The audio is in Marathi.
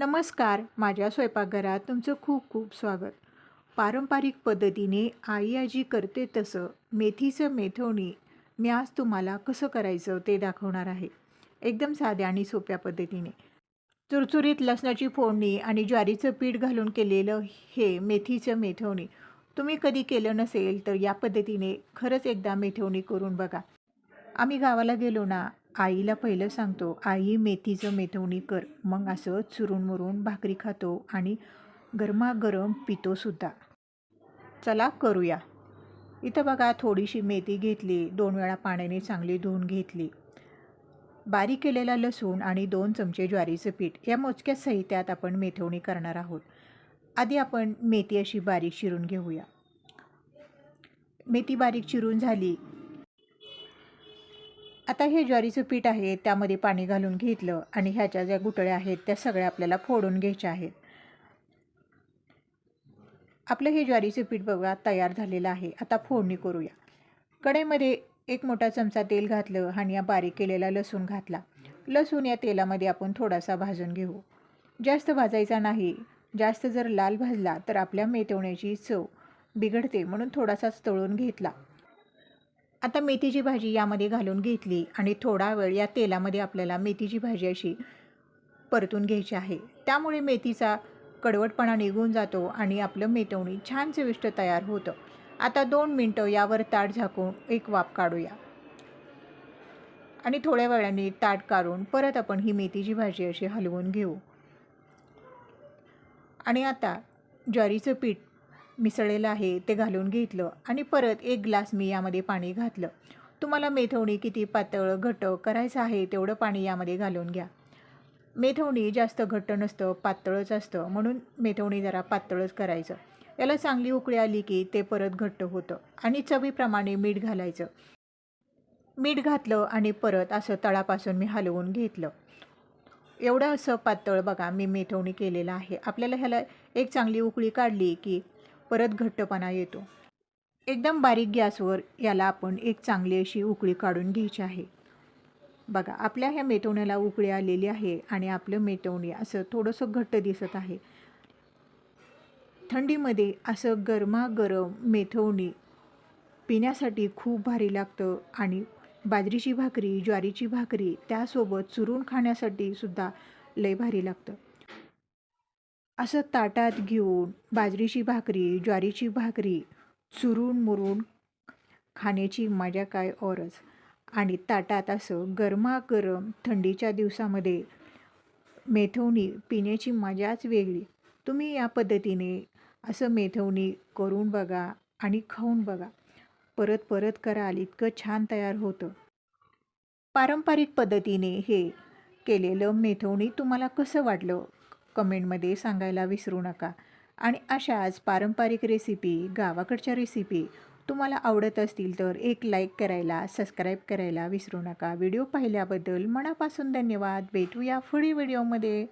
नमस्कार माझ्या स्वयंपाकघरात तुमचं खूप खूप स्वागत. पारंपरिक पद्धतीने आई आजी करते तसं मेथीचं मेथवणी मी आज तुम्हाला कसं करायचं ते दाखवणार आहे. एकदम साध्या आणि सोप्या पद्धतीने. चुरचुरीत लसणाची फोडणी आणि ज्वारीचं पीठ घालून केलेलं हे मेथीचं मेथवणी. तुम्ही कधी केलं नसेल तर या पद्धतीने खरंच एकदा मेथवणी करून बघा. आम्ही गावाला गेलो ना आईला पहिलं सांगतो आई मेथीचं मेथवणी कर. मग असं चुरून मुरून भाकरी खातो आणि गरमागरम पितोसुद्धा चला करूया. इथं बघा थोडीशी मेथी घेतली दोन वेळा पाण्याने चांगली धुवून घेतली. बारीक केलेला लसूण आणि दोन चमचे ज्वारीचं पीठ. या मोजक्या साहित्यात आपण मेथवणी करणार आहोत. आधी आपण मेथी अशी बारीक चिरून घेऊया. मेथी बारीक चिरून झाली आता हे ज्वारीचं पीठ आहे त्यामध्ये पाणी घालून घेतलं आणि ह्याच्या ज्या गुटळ्या आहेत त्या सगळ्या आपल्याला फोडून घ्यायच्या आहेत. आपलं हे ज्वारीचं पीठ बघा तयार झालेलं आहे. आता फोडणी करूया. कढईमध्ये एक मोठा चमचा तेल घातलं आणि या बारीक केलेला लसूण घातला. लसूण या तेलामध्ये आपण थोडासा भाजून घेऊ. जास्त भाजायचा नाही. जास्त जर लाल भाजला तर आपल्या मेथवण्याची चव बिघडते म्हणून थोडासाच तळून घेतला. आता मेथीची भाजी यामध्ये घालून घेतली आणि थोडा वेळ या तेलामध्ये आपल्याला मेथीची भाजी अशी परतून घ्यायची आहे. त्यामुळे मेथीचा कडवटपणा निघून जातो आणि आपलं मेथवणी छान चविष्ट तयार होतं. आता दोन मिनटं यावर ताट झाकून एक वाफ काढूया. आणि थोड्या वेळाने ताट काढून परत आपण ही मेथीची भाजी अशी हलवून घेऊ. आणि आता ज्वारीचं पीठ मिसळलेलं आहे ते घालून घेतलं आणि परत एक ग्लास मी यामध्ये पाणी घातलं. तुम्हाला मेथवणी किती पातळ घट्ट करायचं आहे तेवढं पाणी यामध्ये घालून घ्या. मेथवणी जास्त घट्ट नसतं पातळच असतं म्हणून मेथवणी जरा पातळच करायचं. याला चांगली उकळी आली की ते परत घट्ट होतं आणि चवीप्रमाणे मीठ घालायचं. मीठ घातलं आणि परत असं तळापासून मी हलवून घेतलं. एवढं असं पातळ बघा मी मेथवणी केलेलं आहे. आपल्याला ह्याला एक चांगली उकळी काढली की परत घट्टपणा येतो. एकदम बारीक गॅसवर याला आपण एक चांगली अशी उकळी काढून घ्यायची आहे. बघा आपल्या ह्या मेटवण्याला उकळी आलेली आहे आणि आपलं मेतवणी असं थोडंसं घट्ट दिसत आहे. थंडीमध्ये असं गरमागरम मेथवणी पिण्यासाठी खूप भारी लागतं आणि बाजरीची भाकरी ज्वारीची भाकरी त्यासोबत चुरून खाण्यासाठी सुद्धा लय भारी लागतं. असं ताटात घेऊन बाजरीची भाकरी ज्वारीची भाकरी चुरून मुरून खाण्याची मजा काय औरच. आणि ताटात असं गरमागरम थंडीच्या दिवसामध्ये मेथवणी पिण्याची मजाच वेगळी. तुम्ही या पद्धतीने असं मेथवणी करून बघा आणि खाऊन बघा. परत परत कराल इतकं छान तयार होतं. पारंपरिक पद्धतीने हे केलेलं मेथवणी तुम्हाला कसं वाटलं? कमेंटमध्ये सांगायला विसरू नका. आणि अशाच पारंपरिक रेसिपी गावाकडच्या रेसिपी तुम्हाला आवडत असतील तर एक लाईक करायला सबस्क्राईब करायला विसरू नका. व्हिडिओ पाहिल्याबद्दल मनापासून धन्यवाद. भेटूया पुढील व्हिडिओमध्ये